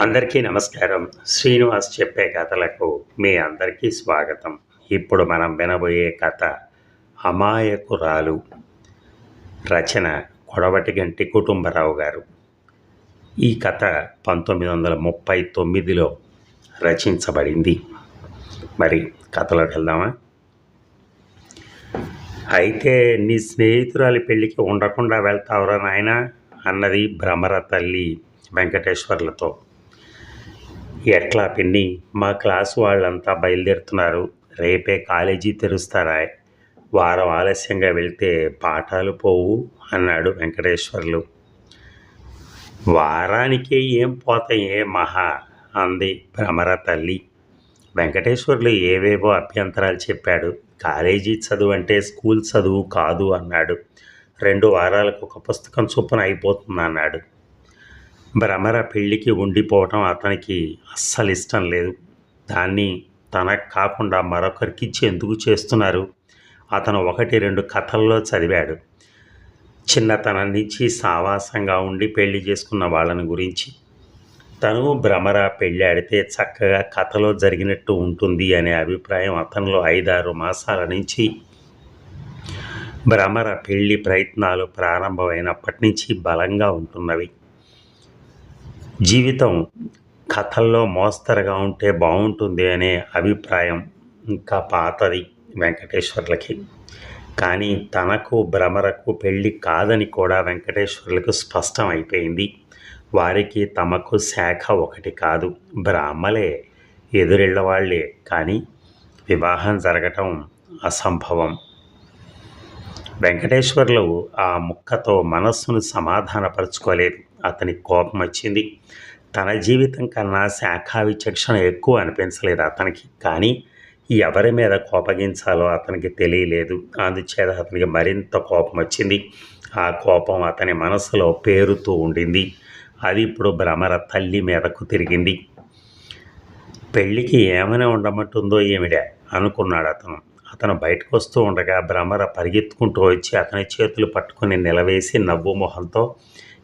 అందరికీ నమస్కారం. శ్రీనివాస్ చెప్పే కథలకు మీ అందరికీ స్వాగతం. ఇప్పుడు మనం వినబోయే కథ అమాయకురాలు రచన కొడవటి గంటి కుటుంబరావు గారు. ఈ కథ పంతొమ్మిది వందల ముప్పై తొమ్మిదిలో రచించబడింది. మరి కథలోకి వెళ్దామా? అయితే నీ స్నేహితురాలి పెళ్ళికి ఉండకుండా వెళ్తావురా నాయనా? అన్నది భ్రమర తల్లి వెంకటేశ్వర్లతో. ఎట్లా పిన్ని? మా క్లాస్ వాళ్ళంతా బయలుదేరుతున్నారు. రేపే కాలేజీ తెరుస్తారా? వారం ఆలస్యంగా వెళ్తే పాఠాలు పోవు అన్నాడు వెంకటేశ్వర్లు. వారానికే ఏం పోతాయే మహా? అంది భ్రమర తల్లి. వెంకటేశ్వర్లు ఏవేవో అభ్యంతరాలు చెప్పాడు. కాలేజీ చదువు అంటే స్కూల్ చదువు కాదు అన్నాడు. రెండు వారాలకు ఒక పుస్తకం చొప్పున అయిపోతుంది అన్నాడు భ్రమర పెళ్ళికి ఉండిపోవటం అతనికి అస్సలు ఇష్టం లేదు. దాన్ని తనకు కాకుండా మరొకరికి ఇచ్చి ఎందుకు చేస్తున్నారు? అతను ఒకటి రెండు కథల్లో చదివాడు. చిన్నతనం నుంచి సావాసంగా ఉండి పెళ్ళి చేసుకున్న వాళ్ళని గురించి. తను భ్రమర పెళ్ళాడితే చక్కగా కథలో జరిగినట్టు ఉంటుంది అనే అభిప్రాయం అతనిలో ఐదారు మాసాల నుంచి. భ్రమర పెళ్ళి ప్రయత్నాలు ప్రారంభమైనప్పటి నుంచి బలంగా ఉంటున్నవి. జీవితం కథల్లో మోస్తరుగా ఉంటే బాగుంటుంది అనే అభిప్రాయం ఇంకా పాతది వెంకటేశ్వర్లకి. కానీ తనకు భ్రమరకు పెళ్ళి కాదని కూడా వెంకటేశ్వర్లకు స్పష్టం అయిపోయింది. వారికి తమకు శాఖ ఒకటి కాదు. బ్రాహ్మలే ఎదురిల్లవాళ్ళే కానీ వివాహం జరగటం అసంభవం. వెంకటేశ్వర్లు ఆ ముక్కతో మనస్సును సమాధానపరచుకోలేదు. అతని కోపం వచ్చింది. తన జీవితం కన్నా శాఖ విచక్షణ ఎక్కువ అనిపించలేదు అతనికి. కానీ ఎవరి మీద కోపగించాలో అతనికి తెలియలేదు. అందుచేత అతనికి మరింత కోపం వచ్చింది. ఆ కోపం అతని మనసులో పేరుతూ ఉండింది. అది ఇప్పుడు భ్రమర తల్లి మీదకు తిరిగింది. పెళ్ళికి ఏమైనా ఉండమంటుందో ఏమిడా? అనుకున్నాడు అతను. అతను బయటకు వస్తూ ఉండగా భ్రమర పరిగెత్తుకుంటూ వచ్చి అతని చేతులు పట్టుకుని నిలవేసి నవ్వు మొహంతో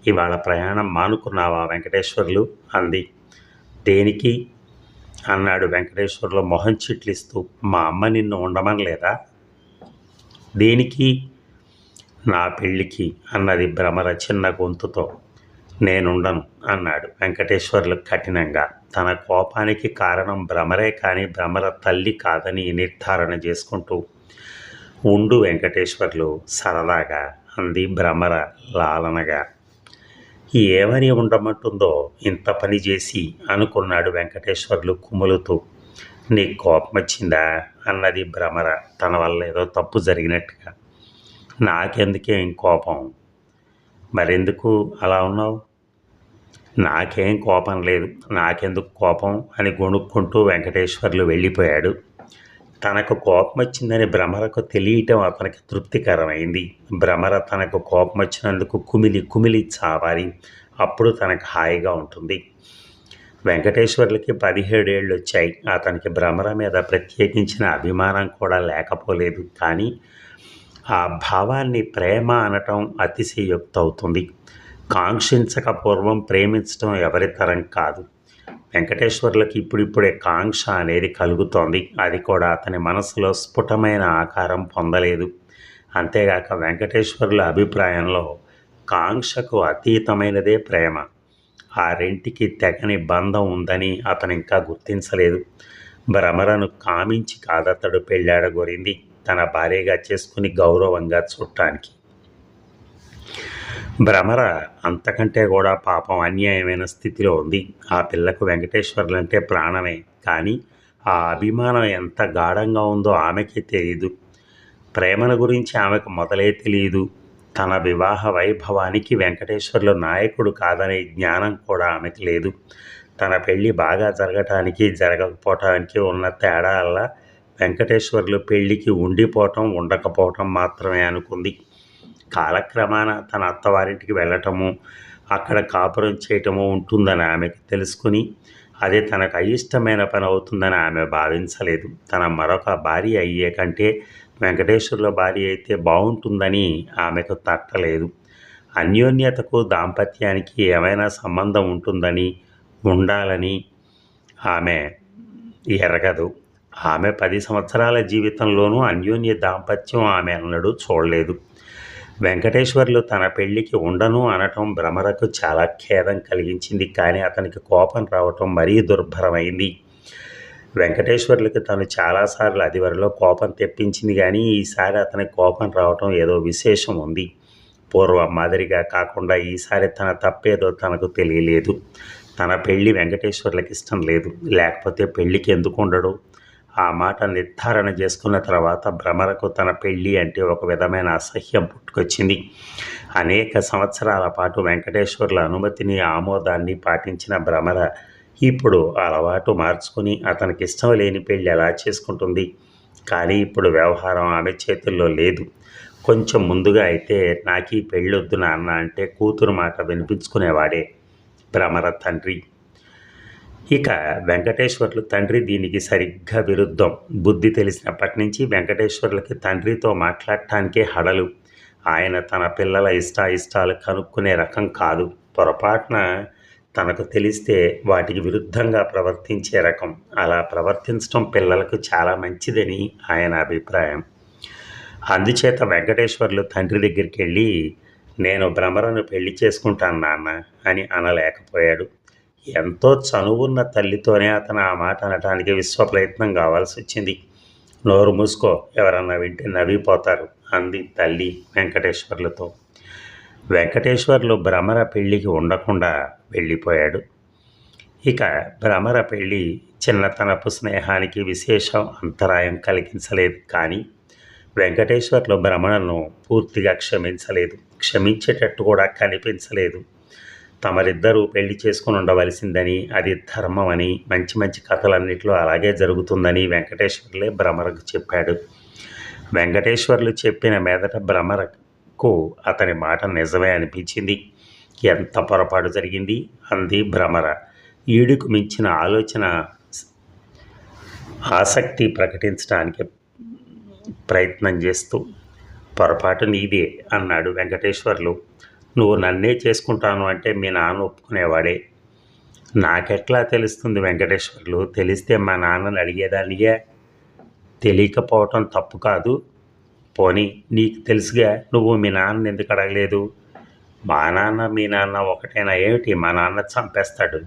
ఇవాళ ప్రయాణం మానుకున్నావా వెంకటేశ్వర్లు? అంది. దేనికి? అన్నాడు వెంకటేశ్వర్లు మొహం చిట్లిస్తూ. మా అమ్మ నిన్ను ఉండమనలేదా? దేనికి? నా పెళ్ళికి అన్నది భ్రమర చిన్న గొంతుతో. నేనుండను అన్నాడు వెంకటేశ్వర్లు కఠినంగా. తన కోపానికి కారణం భ్రమరే కానీ భ్రమర తల్లి కాదని నిర్ధారణ చేసుకుంటూ. ఉండు వెంకటేశ్వర్లు సరదాగా అంది భ్రమర లాలనగా. ఏమని ఉండమంటుందో ఇంత పని చేసి అనుకున్నాడు వెంకటేశ్వర్లు కుములుతూ. నీ కోపం వచ్చిందా అన్నది భ్రమర. తన వల్ల ఏదో తప్పు జరిగినట్టుగా. నాకెందుకేం కోపం? మరెందుకు అలా ఉన్నావు? నాకేం కోపం లేదు. నాకెందుకు కోపం? అని గొణుక్కుంటూ వెంకటేశ్వర్లు వెళ్ళిపోయాడు. తనకు కోపం వచ్చిందని భ్రమరకు తెలియటం అతనికి తృప్తికరమైంది. భ్రమర తనకు కోపం వచ్చినందుకు కుమిలి కుమిలి చావాలి. అప్పుడు తనకు హాయిగా ఉంటుంది. వెంకటేశ్వర్లకి పదిహేడేళ్ళు వచ్చాయి అతనికి భ్రమర మీద ప్రత్యేకించిన అభిమానం కూడా లేకపోలేదు. కానీ ఆ భావాన్ని ప్రేమ అనటం అతిశయోక్త అవుతుంది కాంక్షించక పూర్వం ప్రేమించడం ఎవరి తరం కాదు. వెంకటేశ్వర్లకి ఇప్పుడిప్పుడే కాంక్ష అనేది కలుగుతోంది. అది కూడా అతని మనసులో స్ఫుటమైన ఆకారం పొందలేదు. అంతేగాక వెంకటేశ్వర్ల అభిప్రాయంలో కాంక్షకు అతీతమైనదే ప్రేమ. ఆ రెంటికి తెగని బంధం ఉందని అతను ఇంకా గుర్తించలేదు. భ్రమరను కామించి కాదతడు పెళ్ళాడగోరింది. తన భార్యగా చేసుకుని గౌరవంగా చూడటానికి భ్రమర అంతకంటే కూడా పాపం అన్యాయమైన స్థితిలో ఉంది. ఆ పిల్లకు వెంకటేశ్వర్లు అంటే ప్రాణమే. కానీ ఆ అభిమానం ఎంత గాఢంగా ఉందో ఆమెకే తెలియదు ప్రేమను గురించి ఆమెకు మొదలే తెలియదు తన వివాహ వైభవానికి వెంకటేశ్వర్లు నాయకుడు కాదనే జ్ఞానం కూడా ఆమెకు లేదు. తన పెళ్ళి బాగా జరగటానికి జరగకపోవటానికి ఉన్న తేడా వల్ల వెంకటేశ్వర్లు పెళ్ళికి ఉండిపోవటం ఉండకపోవటం మాత్రమే అనుకుంది. కాలక్రమాన తన అత్తవారింటికి వెళ్ళటము అక్కడ కాపురం చేయటము ఉంటుందని ఆమెకు తెలుసుకుని అది తనకు అయిష్టమైన పని అవుతుందని ఆమె భావించలేదు. తన మరొక భార్య అయ్యే కంటే వెంకటేశ్వర్ల భార్య అయితే బాగుంటుందని ఆమెకు తట్టలేదు. అన్యోన్యతకు దాంపత్యానికి ఏమైనా సంబంధం ఉంటుందని ఉండాలని ఆమె ఎరగదు. ఆమె పది సంవత్సరాల జీవితంలోనూ అన్యోన్య దాంపత్యం ఆమె అన్నడు చూడలేదు. వెంకటేశ్వర్లు తన పెళ్ళికి ఉండను అనటం భ్రమరకు చాలా ఖేదం కలిగించింది. కానీ అతనికి కోపం రావటం మరీ దుర్భరమైంది. వెంకటేశ్వర్లకి తను చాలాసార్లు అదివరలో కోపం తెప్పించింది. కానీ ఈసారి అతనికి కోపం రావటం ఏదో విశేషం ఉంది. పూర్వం మాదిరిగా కాకుండా ఈసారి తన తప్పేదో తనకు తెలియలేదు. తన పెళ్ళి వెంకటేశ్వర్లకి ఇష్టం లేదు. లేకపోతే పెళ్ళికి ఎందుకు ఉండడు? ఆ మాట నిర్ధారణ చేసుకున్న తర్వాత భ్రమరకు తన పెళ్ళి అంటే ఒక విధమైన అసహ్యం పుట్టుకొచ్చింది. అనేక సంవత్సరాల పాటు వెంకటేశ్వర్ల అనుమతిని ఆమోదాన్ని పాటించిన భ్రమర ఇప్పుడు అలవాటు మార్చుకుని అతనికి ఇష్టం లేని పెళ్ళి ఎలా చేసుకుంటుంది? కానీ ఇప్పుడు వ్యవహారం ఆమె చేతుల్లో లేదు. కొంచెం ముందుగా అయితే నాకు ఈ పెళ్ళొద్దు నాన్న అంటే కూతురు మాట వినిపించుకునేవాడే భ్రమర తండ్రి. ఇక వెంకటేశ్వర్లు తండ్రి దీనికి సరిగ్గా విరుద్ధం. బుద్ధి తెలిసినప్పటి నుంచి వెంకటేశ్వర్లకి తండ్రితో మాట్లాడటానికే హడలు. ఆయన తన పిల్లల ఇష్టాయిష్టాలు కనుక్కునే రకం కాదు. పొరపాటున తనకు తెలిస్తే వాటికి విరుద్ధంగా ప్రవర్తించే రకం. అలా ప్రవర్తించడం పిల్లలకు చాలా మంచిదని ఆయన అభిప్రాయం. అందుచేత వెంకటేశ్వర్లు తండ్రి దగ్గరికి వెళ్ళి నేను భ్రమరను పెళ్ళి చేసుకుంటాను నాన్న అని అనలేకపోయాడు. ఎంతో చనువున్న తల్లితోనే అతను ఆ మాట అనటానికి విశ్వ ప్రయత్నం కావాల్సి వచ్చింది నోరు మూసుకో ఎవరన్నా వింటే నవ్విపోతారు అంది తల్లి వెంకటేశ్వర్లతో. వెంకటేశ్వర్లు భ్రమర పెళ్ళికి ఉండకుండా వెళ్ళిపోయాడు. ఇక భ్రమర పెళ్ళి చిన్నతనపు స్నేహానికి విశేషం అంతరాయం కలిగించలేదు కానీ వెంకటేశ్వర్లు భ్రమణను పూర్తిగా క్షమించలేదు. క్షమించేటట్టు కూడా కనిపించలేదు. తమరిద్దరూ పెళ్ళి చేసుకుని ఉండవలసిందని అది ధర్మం అని మంచి మంచి కథలన్నింటిలో అలాగే జరుగుతుందని వెంకటేశ్వర్లే భ్రమరకు చెప్పాడు. వెంకటేశ్వర్లు చెప్పిన మీదట భ్రమరకు అతని మాట నిజమే అనిపించింది. ఎంత పొరపాటు జరిగింది? అంది భ్రమర. ఈడుకు మించిన ఆలోచన ఆసక్తి ప్రకటించడానికి ప్రయత్నం చేస్తూ పొరపాటు నీదే అన్నాడు వెంకటేశ్వర్లు. నువ్వు నన్నే చేసుకుంటాను అంటే మీ నాన్న ఒప్పుకునేవాడే. నాకెట్లా తెలుస్తుంది వెంకటేశ్వర్లు? తెలిస్తే మా నాన్నని అడిగేదానిగా తెలియకపోవటం తప్పు కాదు. పోనీ నీకు తెలుసుగా నువ్వు మీ నాన్న ఎందుకు అడగలేదు? మా నాన్న మీ నాన్న ఒకటైనా ఏమిటి? మా నాన్న చంపేస్తాడు.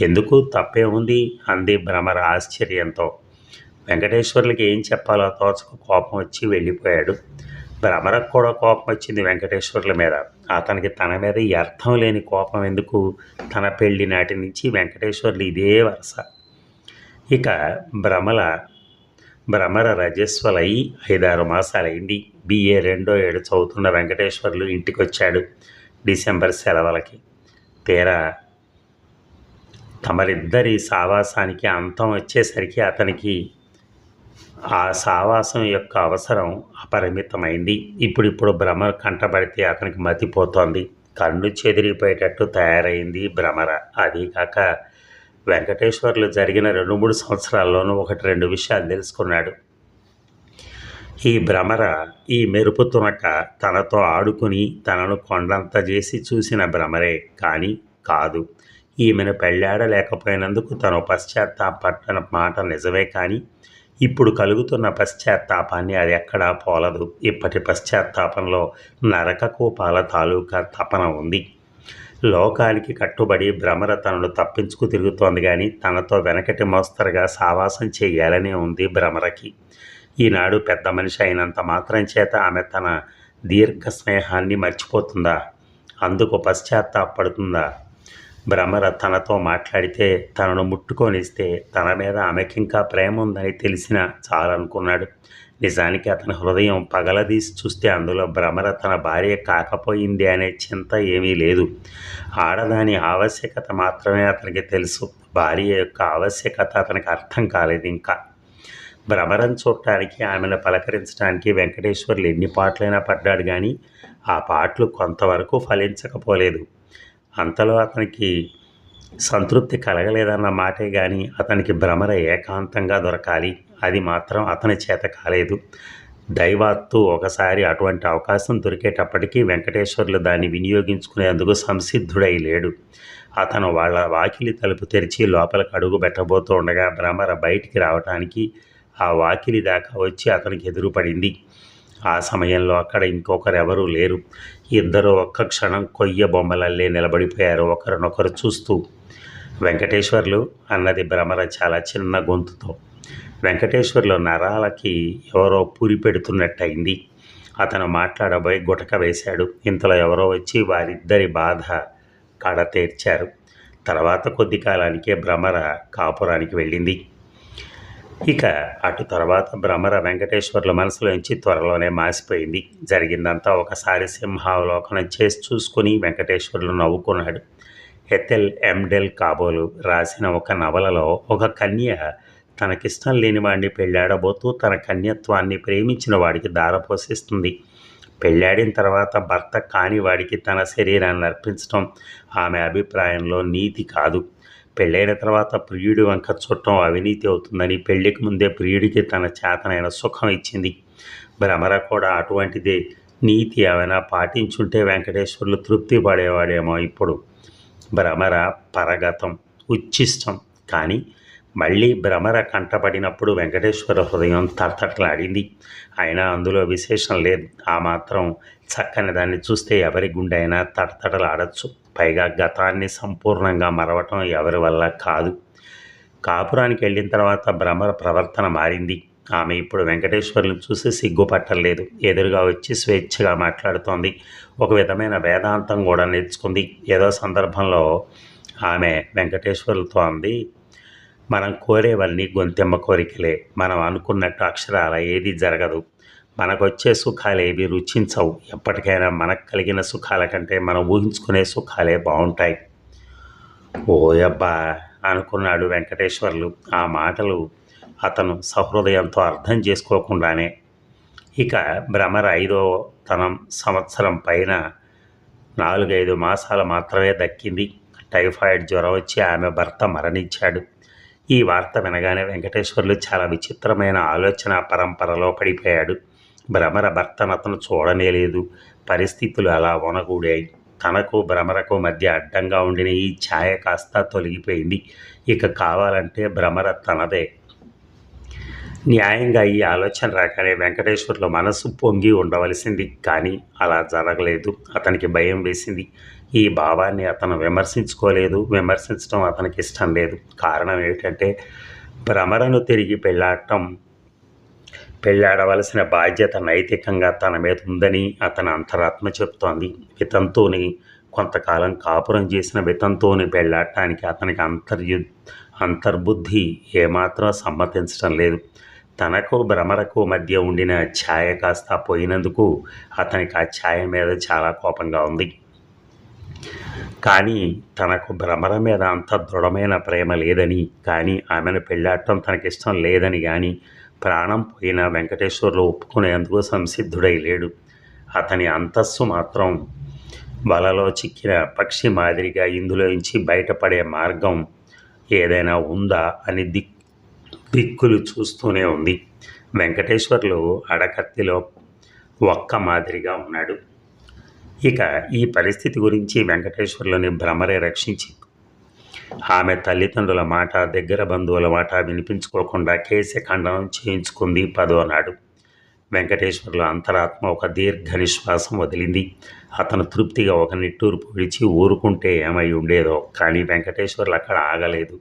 ఎందుకు? తప్పే ఉంది అంది భ్రమర ఆశ్చర్యంతో. వెంకటేశ్వర్లకి ఏం చెప్పాలో తోచక కోపం వచ్చి వెళ్ళిపోయాడు. భ్రమరకు కూడా కోపం వచ్చింది వెంకటేశ్వర్ల మీద. అతనికి తన మీద ఈ అర్థం లేని కోపం ఎందుకు? తన పెళ్ళి నాటి నుంచి వెంకటేశ్వర్లు ఇదే వరుస. ఇక భ్రమల భ్రమర రజస్వలై ఐదారు మాసాలైంది. బిఏ రెండో ఏడు చదువుతున్న వెంకటేశ్వర్లు ఇంటికి వచ్చాడు డిసెంబర్ సెలవులకి. తీరా తమరిద్దరి సావాసానికి అంతం వచ్చేసరికి అతనికి ఆ సావాసం యొక్క అవసరం అపరిమితమైంది. ఇప్పుడిప్పుడు భ్రమ కంటబడితే అతనికి మతిపోతోంది కన్ను చెదిరిపోయేటట్టు తయారైంది భ్రమర. అది కాక వెంకటేశ్వర్లు జరిగిన రెండు మూడు సంవత్సరాల్లోనూ ఒకటి రెండు విషయాలు తెలుసుకున్నాడు. ఈ భ్రమర ఈ మెరుపు తునక తనతో ఆడుకుని తనను కొండంత చేసి చూసిన భ్రమరే కానీ కాదు. ఈమెను పెళ్ళాడలేకపోయినందుకు తను పశ్చాత్తాపట్టిన మాట నిజమే కానీ ఇప్పుడు కలుగుతున్న పశ్చాత్తాపాన్ని అది ఎక్కడా పోలదు. ఇప్పటి పశ్చాత్తాపంలో నరకకూపాల తాలూకా తపన ఉంది. లోకానికి కట్టుబడి భ్రమర తనను తప్పించుకు తిరుగుతోంది కానీ తనతో వెనకటి మోస్తరుగా సావాసం చేయాలనే ఉంది భ్రమరకి. ఈనాడు పెద్ద మనిషి అయినంత మాత్రం చేత ఆమె తన దీర్ఘ స్నేహాన్ని మర్చిపోతుందా? అందుకు పశ్చాత్తాపడుతుందా? భ్రమర తనతో మాట్లాడితే తనను ముట్టుకొనిస్తే తన మీద ఆమెకింకా ప్రేమ ఉందని తెలిసిన చాలనుకున్నాడు. నిజానికి అతని హృదయం పగలదీసి చూస్తే అందులో భ్రమర తన భార్య కాకపోయింది అనే చింత ఏమీ లేదు. ఆడదాని ఆవశ్యకత మాత్రమే అతనికి తెలుసు. భార్య యొక్క ఆవశ్యకత అతనికి అర్థం కాలేదు ఇంకా. భ్రమరం చూడటానికి ఆమెను పలకరించడానికి వెంకటేశ్వర్లు ఎన్ని పాటలైనా పడ్డాడు కానీ ఆ పాటలు కొంతవరకు ఫలించకపోలేదు. అంతలో అతనికి సంతృప్తి కలగలేదన్న మాటే కానీ అతనికి భ్రమర ఏకాంతంగా దొరకాలి. అది మాత్రం అతని చేత కాలేదు. దైవాత్తు ఒకసారి అటువంటి అవకాశం దొరికేటప్పటికీ వెంకటేశ్వర్లు దాన్ని వినియోగించుకునేందుకు సంసిద్ధుడై లేడు. అతను వాళ్ళ వాకిలి తలుపు తెరిచి లోపలికి అడుగు పెట్టబోతూ ఉండగా భ్రమర బయటికి రావటానికి ఆ వాకిలి దాకా వచ్చి అతనికి ఎదురుపడింది. ఆ సమయంలో అక్కడ ఇంకొకరెవరూ లేరు. ఇద్దరు ఒక్క క్షణం కొయ్య బొమ్మలల్లే నిలబడిపోయారు. ఒకరినొకరు చూస్తూ వెంకటేశ్వర్లు అన్నది భ్రమర చాలా చిన్న గొంతుతో వెంకటేశ్వర్లు నరాలకి ఎవరో పూరి పెడుతున్నట్టయింది. అతను మాట్లాడబోయి గుటక వేశాడు. ఇంతలో ఎవరో వచ్చి వారిద్దరి బాధ కడ తీర్చారు. తర్వాత కొద్ది కాలానికే భ్రమర కాపురానికి వెళ్ళింది. ఇక అటు తర్వాత భ్రమర వెంకటేశ్వర్ల మనసులోంచి త్వరలోనే మాసిపోయింది. జరిగిందంతా ఒకసారి సింహావలోకనం చేసి చూసుకుని వెంకటేశ్వర్లు నవ్వుకున్నాడు. ఎథెల్ ఎండెల్ కాబోలు రాసిన ఒక నవలలో ఒక కన్య తనకిష్టం లేని వాడిని పెళ్ళాడబోతూ తన కన్యత్వాన్ని ప్రేమించిన వాడికి దారపోషిస్తుంది పెళ్ళాడిన తర్వాత భర్త కాని వాడికి తన శరీరాన్ని అర్పించడం ఆమె అభిప్రాయంలో నీతి కాదు. పెళ్ళైన తర్వాత ప్రియుడి వంక చుట్టం అవినీతి అవుతుందని పెళ్ళికి ముందే ప్రియుడికి తన చేతనైన సుఖం ఇచ్చింది. భ్రమర కూడా అటువంటిదే. నీతి ఏమైనా పాటించుంటే వెంకటేశ్వర్లు తృప్తి పడేవాడేమో ఇప్పుడు. భ్రమర పరగతం ఉచ్ఛిష్టం కానీ మళ్ళీ భ్రమర కంటపడినప్పుడు వెంకటేశ్వర హృదయం తట్టట్లాడింది అయినా అందులో విశేషం లేదు. ఆ మాత్రం చక్కని దాన్ని చూస్తే ఎవరి గుండె అయినా తటతటలాడచ్చు పైగా గతాన్ని సంపూర్ణంగా మరవటం ఎవరి వల్ల కాదు. కాపురానికి వెళ్ళిన తర్వాత భ్రమర ప్రవర్తన మారింది. ఆమె ఇప్పుడు వెంకటేశ్వర్లను చూసి సిగ్గుపట్టలేదు. ఎదురుగా వచ్చి స్వేచ్ఛగా మాట్లాడుతోంది. ఒక విధమైన వేదాంతం కూడా నేర్చుకుంది. ఏదో సందర్భంలో ఆమె వెంకటేశ్వర్లతో అంది మనం కోరేవన్నీ గొంతెమ్మ కోరికలే. మనం అనుకున్నట్టు అక్షరాల ఏది జరగదు. మనకొచ్చే సుఖాలేవి సుఖాలు ఏవి రుచించవు. ఎప్పటికైనా మనకు కలిగిన సుఖాల కంటే మనం ఊహించుకునే సుఖాలే బాగుంటాయి ఓయబ్బా! అనుకున్నాడు వెంకటేశ్వర్లు. ఆ మాటలు అతను సహృదయంతో అర్థం చేసుకోకుండానే. ఇక భ్రమర ఐదో తనం సంవత్సరం పైన నాలుగైదు మాసాలు మాత్రమే దక్కింది. టైఫాయిడ్ జ్వరం వచ్చి ఆమె భర్త మరణించాడు. ఈ వార్త వినగానే వెంకటేశ్వర్లు చాలా విచిత్రమైన ఆలోచన పరంపరలో పడిపోయాడు. భ్రమర భర్తను అతను చూడనే లేదు పరిస్థితులు అలా వనగూడాయి తనకు భ్రమరకు మధ్య అడ్డంగా ఉండిన ఈ ఛాయ కాస్త తొలగిపోయింది. ఇక కావాలంటే భ్రమర తనదే. న్యాయంగా ఈ ఆలోచన రాగానే వెంకటేశ్వర్ల మనసు పొంగి ఉండవలసింది. కానీ అలా జరగలేదు. అతనికి భయం వేసింది. ఈ భావాన్ని అతను విమర్శించుకోలేదు. విమర్శించడం అతనికి ఇష్టం లేదు. కారణం ఏమిటంటే భ్రమరను తిరిగి పెళ్ళాడటం పెళ్ళాడవలసిన బాధ్యత నైతికంగా తన మీద ఉందని అతని అంతరాత్మ చెప్తోంది వితంతువుని కొంతకాలం కాపురం చేసిన వితంతువుని పెళ్ళాడటానికి అతనికి అంతర్యు అంతర్బుద్ధి ఏమాత్రం సమ్మతించడం లేదు. తనకు భ్రమరకు మధ్య ఉండిన ఛాయ కాస్త పోయినందుకు అతనికి ఆ ఛాయ మీద చాలా కోపంగా ఉంది. కానీ తనకు భ్రమర మీద అంత దృఢమైన ప్రేమ లేదని కానీ ఆమెను పెళ్ళాడటం తనకిష్టం లేదని కానీ ప్రాణం పోయిన వెంకటేశ్వర్లు ఒప్పుకునేందుకు సంసిద్ధుడై లేడు. అతని అంతస్సు మాత్రం వలలో చిక్కిన పక్షి మాదిరిగా ఇందులోంచి బయటపడే మార్గం ఏదైనా ఉందా అని దిక్ దిక్కులు చూస్తూనే ఉంది. వెంకటేశ్వర్లు అడకత్తిలో ఒక్క మాదిరిగా ఉన్నాడు. ఇక ఈ పరిస్థితి గురించి వెంకటేశ్వర్లని భ్రమరే రక్షించి ఆమె తల్లిదండ్రుల మాట దగ్గర బంధువుల మాట వినిపించుకోకుండా కేసే ఖండనం చేయించుకుంది పదో నాడు వెంకటేశ్వర్ల అంతరాత్మ ఒక దీర్ఘ నిశ్వాసం వదిలింది. అతను తృప్తిగా ఒక నిట్టూరు పొడిచి ఊరుకుంటే ఏమై ఉండేదో కానీ వెంకటేశ్వర్లు అక్కడ ఆగలేదు.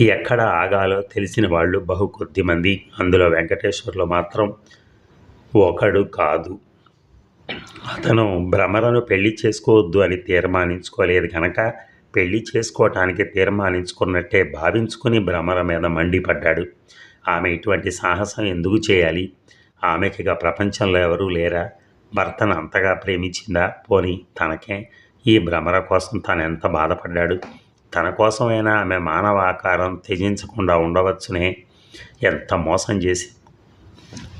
ఎక్కడ ఆగాలో తెలిసిన వాళ్ళు బహు కొద్ది మంది అందులో వెంకటేశ్వర్లు మాత్రం ఒకడు కాదు. అతను భ్రమరను పెళ్ళి చేసుకోవద్దు అని తీర్మానించుకోలేదు కనుక పెళ్ళి చేసుకోవటానికి తీర్మానించుకున్నట్టే భావించుకుని భ్రమర మీద మండిపడ్డాడు. ఆమె ఇటువంటి సాహసం ఎందుకు చేయాలి? ఆమెకిగా ప్రపంచంలో ఎవరూ లేరా? భర్తను అంతగా ప్రేమించిందా? పోని తనకే ఈ భ్రమర కోసం తను ఎంత బాధపడ్డాడు? తన కోసమైనా ఆమె మానవ ఆకారం త్యజించకుండా ఉండవచ్చునే? ఎంత మోసం చేసి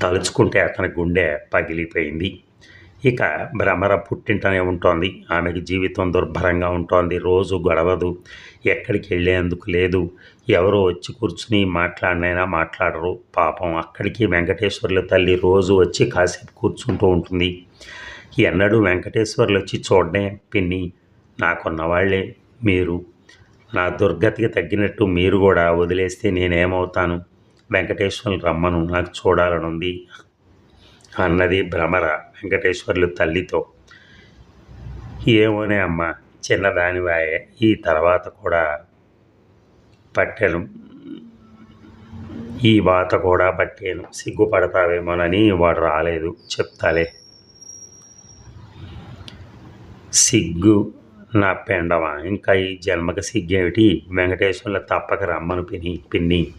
తలుచుకుంటే అతని గుండె పగిలిపోయింది. ఇక భ్రమర పుట్టింటనే ఉంటోంది. ఆమెకి జీవితం దుర్భరంగా ఉంటోంది. రోజు గొడవదు. ఎక్కడికి వెళ్ళేందుకు లేదు. ఎవరో వచ్చి కూర్చుని మాట్లాడినైనా మాట్లాడరు. పాపం అక్కడికి వెంకటేశ్వర్ల తల్లి రోజు వచ్చి కాసేపు కూర్చుంటూ ఉంటుంది. ఎన్నడూ వెంకటేశ్వర్లు వచ్చి చూడనే పిన్ని నాకున్న వాళ్ళే మీరు. నా దుర్గతికి తగ్గినట్టు మీరు కూడా వదిలేస్తే నేనేమవుతాను? వెంకటేశ్వర్లు రమ్మను. నాకు చూడాలనుంది. అన్నది భ్రమర వెంకటేశ్వర్లు తల్లితో. ఏమోనే అమ్మ చిన్నదానివాయే ఈ తర్వాత కూడా పట్టెను. ఈ వాత కూడా పట్టాను. సిగ్గుపడతావేమోనని వాడు రాలేదు. చెప్తాలే. సిగ్గు నా పెండవా? ఇంకా ఈ జన్మకి సిగ్గేమిటి? వెంకటేశ్వర్ల తప్పక రమ్మను పిని పిన్ని.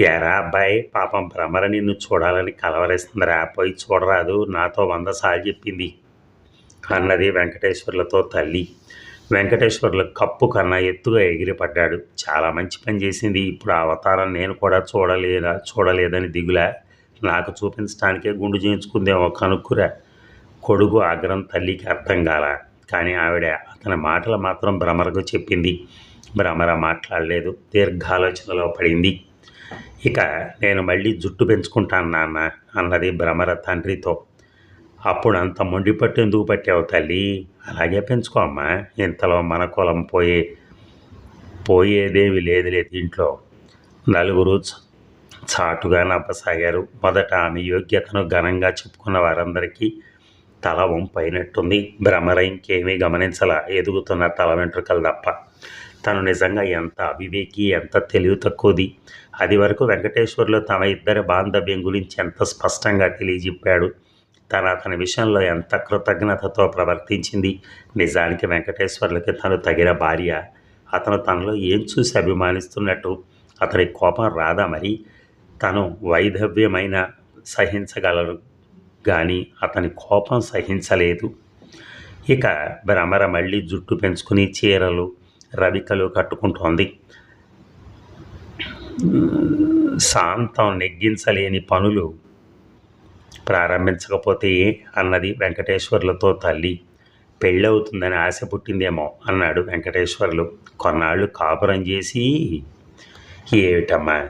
ఎరా అబ్బాయి పాపం భ్రమర నిన్ను చూడాలని కలవరేస్తుందిరా. పోయి చూడరాదు నాతో వంద సార్లు చెప్పింది. అన్నది వెంకటేశ్వర్లతో తల్లి. వెంకటేశ్వర్లు కప్పు కన్నా ఎత్తుగా ఎగిరిపడ్డాడు చాలా మంచి పని చేసింది. ఇప్పుడు ఆ అవతారం నేను కూడా చూడలేదా చూడలేదని దిగులా. నాకు చూపించడానికే గుండు చేయించుకుందేమో కనుక్కురా. కొడుకు ఆగ్రహం తల్లికి అర్థం కాల. కానీ ఆవిడ అతని మాటలు మాత్రం భ్రమరకు చెప్పింది. భ్రమర మాట్లాడలేదు. దీర్ఘాలోచనలో పడింది. ఇక నేను మళ్ళీ జుట్టు పెంచుకుంటాను నాన్న అన్నది భ్రమర తండ్రితో. అప్పుడు అంత మొండి పట్టు ఎందుకు పట్టావు తల్లి? అలాగే పెంచుకో అమ్మా ఇంతలో మన కులం పోయే పోయేదేమి లేదు ఇంట్లో నలుగురు చాటుగా నవ్వసాగారు. మొదట ఆమె యోగ్యతను ఘనంగా చెప్పుకున్న వారందరికీ తల వంపైనట్టుంది. భ్రమర ఇంకేమీ గమనించాల ఎదుగుతున్న తల వెంట్రుకలు తప్ప. తను నిజంగా ఎంత అవివేకి ఎంత తెలివి తక్కువది. అది వరకు వెంకటేశ్వర్లు తమ ఇద్దరి బాంధవ్యం గురించి ఎంత స్పష్టంగా తెలియజెప్పాడు. తను అతని విషయంలో ఎంత కృతజ్ఞతతో ప్రవర్తించింది. నిజానికి వెంకటేశ్వర్లకి తను తగిన భార్య. అతను తనలో ఏం చూసి అభిమానిస్తున్నట్టు. అతని కోపం రాదా మరి? తను వైధవ్యమైన సహించగలరు కానీ అతని కోపం సహించలేదు. ఇక భ్రమర మళ్ళీ జుట్టు పెంచుకుని చీరలు రవికలు కట్టుకుంటోంది. శాంతం నెగ్గించలేని పనులు ప్రారంభించకపోతే ఏ అన్నది వెంకటేశ్వర్లతో తల్లి. పెళ్ళవుతుందని ఆశ పుట్టిందేమో అన్నాడు వెంకటేశ్వర్లు. కొన్నాళ్ళు కాపురం చేసి ఏమిటమ్మా?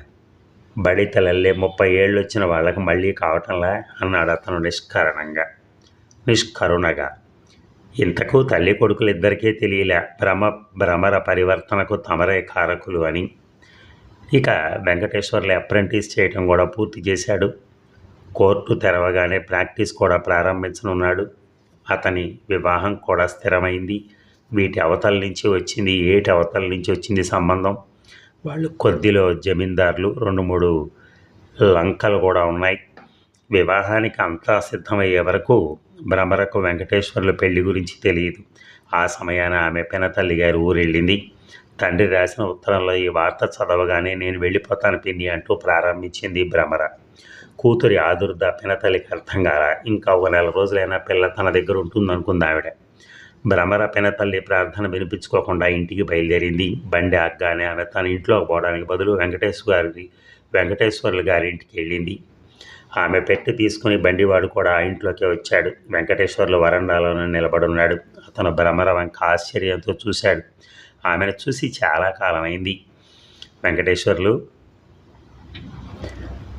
బడితలల్లే ముప్పై ఏళ్ళు వచ్చిన వాళ్ళకి మళ్ళీ కావటంలా? అన్నాడు అతను నిష్కరణంగా. నిష్కరుణగా. ఇంతకు తల్లి కొడుకులు ఇద్దరికీ తెలియలే. భ్రమ భ్రమర పరివర్తనకు తమరే కారకులు అని. ఇక వెంకటేశ్వర్లు అప్రెంటిస్ చేయటం కూడా పూర్తి చేశాడు. కోర్టు తెరవగానే ప్రాక్టీస్ కూడా ప్రారంభించనున్నాడు. అతని వివాహం కూడా స్థిరమైంది. వీటి అవతల నుంచి వచ్చింది ఏటి అవతల నుంచి వచ్చింది సంబంధం? వాళ్ళు కొద్దిలో జమీందారులు రెండు మూడు లంకలు కూడా ఉన్నాయి. వివాహానికి అంతా సిద్ధమయ్యే వరకు భ్రమరకు వెంకటేశ్వర్ల పెళ్ళి గురించి తెలియదు. ఆ సమయాన ఆమె పినతల్లి గారు ఊరెళ్ళింది. తండ్రి రాసిన ఉత్తరంలో ఈ వార్త చదవగానే నేను వెళ్ళిపోతాను పిన్ని అంటూ ప్రారంభించింది భ్రమర. కూతురి ఆదుర్ద పినతల్లికి అర్థం కారా ఇంకా ఒక నెల రోజులైనా పిల్ల తన దగ్గర ఉంటుందనుకుంది ఆవిడ. భ్రమర పినతల్లి ప్రార్థన వినిపించుకోకుండా ఇంటికి బయలుదేరింది. బండి ఆగ్గానే ఆమె తన ఇంట్లోకి పోవడానికి బదులు వెంకటేశ్వర గారి వెంకటేశ్వర్లు గారి ఇంటికి వెళ్ళింది. ఆమె పెట్టి తీసుకుని బండివాడు కూడా ఆ ఇంట్లోకి వచ్చాడు. వెంకటేశ్వర్లు వరండాలోనే నిలబడున్నాడు అతను భ్రమర వంక ఆశ్చర్యంతో చూశాడు. ఆమెను చూసి చాలా కాలమైంది. వెంకటేశ్వర్లు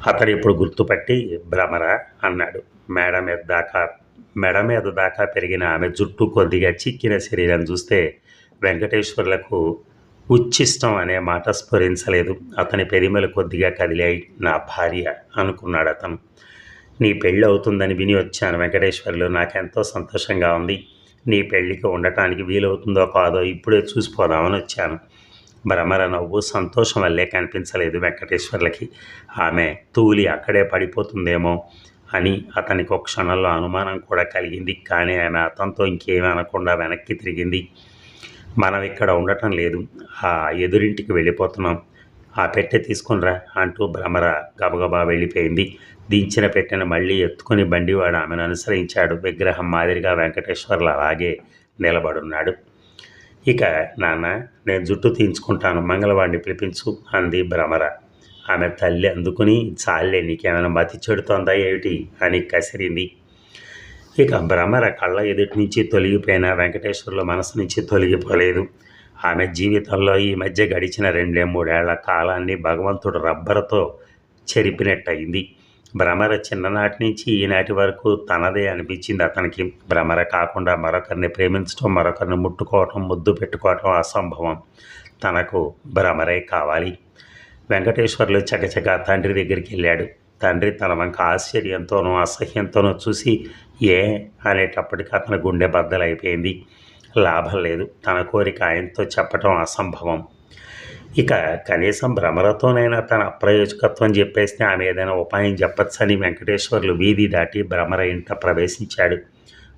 అతడు ఇప్పుడు గుర్తుపట్టి భ్రమర? అన్నాడు. మేడ మీద దాకా మెడ మీద దాకా పెరిగిన ఆమె జుట్టు కొద్దిగా చిక్కిన శరీరం చూస్తే వెంకటేశ్వర్లకు ఉచ్చిష్టం అనే మాట స్ఫురించలేదు. అతని పెరిమలు కొద్దిగా కదిలాయి నా భార్య అనుకున్నాడు అతను. నీ పెళ్ళి అవుతుందని విని వచ్చాను వెంకటేశ్వర్లు. నాకెంతో సంతోషంగా ఉంది. నీ పెళ్ళికి ఉండటానికి వీలవుతుందో కాదో ఇప్పుడే చూసిపోదామని వచ్చాను. భ్రమర నవ్వు సంతోషం వల్లే కనిపించలేదు వెంకటేశ్వర్లకి. ఆమె తూలి అక్కడే పడిపోతుందేమో అని అతనికి ఒక క్షణంలో అనుమానం కూడా కలిగింది. కానీ ఆమె అతనితో ఇంకేమీ అనకుండా వెనక్కి తిరిగింది. మనం ఇక్కడ ఉండటం లేదు. ఆ ఎదురింటికి వెళ్ళిపోతున్నాం. ఆ పెట్టె తీసుకునిరా అంటూ భ్రమర గబగబా వెళ్ళిపోయింది. దించిన పెట్టిన మళ్ళీ ఎత్తుకుని బండివాడు ఆమెను అనుసరించాడు. విగ్రహం మాదిరిగా వెంకటేశ్వర్లు అలాగే నిలబడున్నాడు. ఇక నాన్న నేను జుట్టు తీయించుకుంటాను. మంగళవాడిని పిలిపించు అంది భ్రమర. ఆమె తల్లి అందుకుని చాలే నీకేమైనా మతి చెడుతోందా ఏమిటి? అని కసిరింది. ఇక భ్రమర కళ్ళ ఎదుటి నుంచి తొలగిపోయిన వెంకటేశ్వరుల మనసు నుంచి తొలగిపోలేదు. ఆమె జీవితంలో ఈ మధ్య గడిచిన రెండే మూడేళ్ళ కాలాన్ని భగవంతుడు రబ్బరుతో చెరిపినట్టయింది. భ్రమర చిన్ననాటి నుంచి ఈనాటి వరకు తనదే అనిపించింది అతనికి. భ్రమర కాకుండా మరొకరిని ప్రేమించడం మరొకరిని ముట్టుకోవటం ముద్దు పెట్టుకోవటం అసంభవం. తనకు భ్రమరే కావాలి. వెంకటేశ్వర్లు చకచక తండ్రి దగ్గరికి వెళ్ళాడు. తండ్రి తన వంక ఆశ్చర్యంతోనూ అసహ్యంతోనూ చూసి ఏ? అనేటప్పటికి అతని గుండె బద్దలైపోయింది. లాభం లేదు. తన కోరిక ఆయనతో చెప్పటం అసంభవం. ఇక కనీసం భ్రమరతోనైనా తన అప్రయోజకత్వం చెప్పేస్తే ఆమె ఏదైనా ఉపాయం చెప్పచ్చని వెంకటేశ్వర్లు వీధి దాటి భ్రమర ఇంట ప్రవేశించాడు.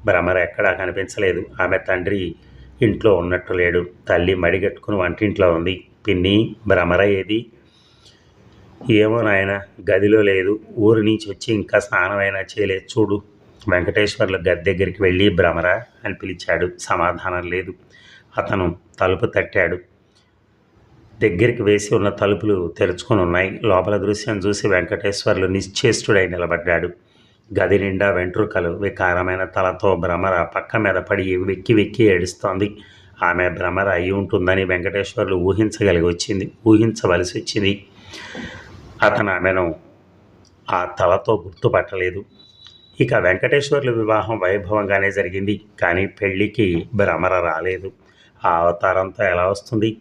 భ్రమర ఎక్కడా కనిపించలేదు. ఆమె తండ్రి ఇంట్లో ఉన్నట్టు లేడు. తల్లి మడిగట్టుకుని వంటింట్లో ఉంది. పిన్ని భ్రమర ఏది? ఏమో నాయన గదిలో లేదు. ఊరి నుంచి వచ్చి ఇంకా స్నానమైనా చేయలేదు చూడు. వెంకటేశ్వర్లు గది దగ్గరికి వెళ్ళి భ్రమర అని పిలిచాడు. సమాధానం లేదు. అతను తలుపు తట్టాడు. దగ్గరికి వేసి ఉన్న తలుపులు తెరుచుకొని ఉన్నాయి. లోపల దృశ్యం చూసి వెంకటేశ్వర్లు నిశ్చేష్టుడై నిలబడ్డాడు. గది నిండా వెంట్రుకలు వికారమైన తలతో భ్రమర పక్క మీద పడి వెక్కి వెక్కి ఏడుస్తోంది. ఆమె భ్రమర అయి ఉంటుందని వెంకటేశ్వర్లు ఊహించగలిగి వచ్చింది. ఊహించవలసి వచ్చింది. అతను ఆమెను ఆ తలతో గుర్తుపట్టలేదు. ఇక వెంకటేశ్వర్లు వివాహం వైభవంగానే జరిగింది. కానీ పెళ్ళికి భ్రమర రాలేదు. ఆ అవతారంతో ఎలా వస్తుంది?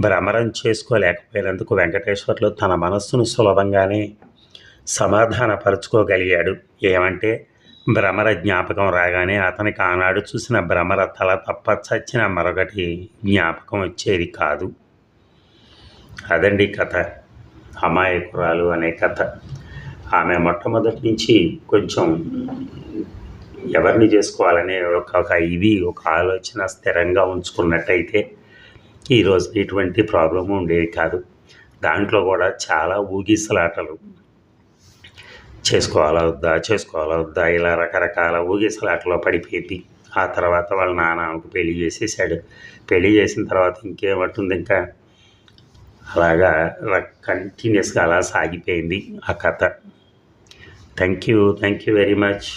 భ్రమరం చేసుకోలేకపోయినందుకు వెంకటేశ్వర్లు తన మనస్సును సులభంగానే సమాధానపరుచుకోగలిగాడు. ఏమంటే భ్రమర జ్ఞాపకం రాగానే అతనికి ఆనాడు చూసిన భ్రమర తల తప్ప చచ్చిన మరొకటి జ్ఞాపకం వచ్చేది కాదు. అదండి కథ. అమాయకురాలు అనే కథ. ఆమె మొట్టమొదటి నుంచి కొంచెం ఎవరిని చేసుకోవాలనే ఒక ఇది ఒక ఆలోచన స్థిరంగా ఉంచుకున్నట్టయితే ఈరోజు ఇటువంటి ప్రాబ్లము ఉండేది కాదు. దాంట్లో కూడా చాలా ఊగిసలాటలు. చేసుకోవాలా వద్దా? చేసుకోవాలా వద్దా? ఇలా రకరకాల ఊగిసలాటలో పడిపోయింది. ఆ తర్వాత వాళ్ళ నాన్న ఆమెకు పెళ్ళి చేసేసాడు పెళ్ళి చేసిన తర్వాత ఇంకేమంటుంది ఇంకా? అలాగా కంటిన్యూస్గా అలా సాగిపోయింది ఆ కథ. Thank you. Thank you very much.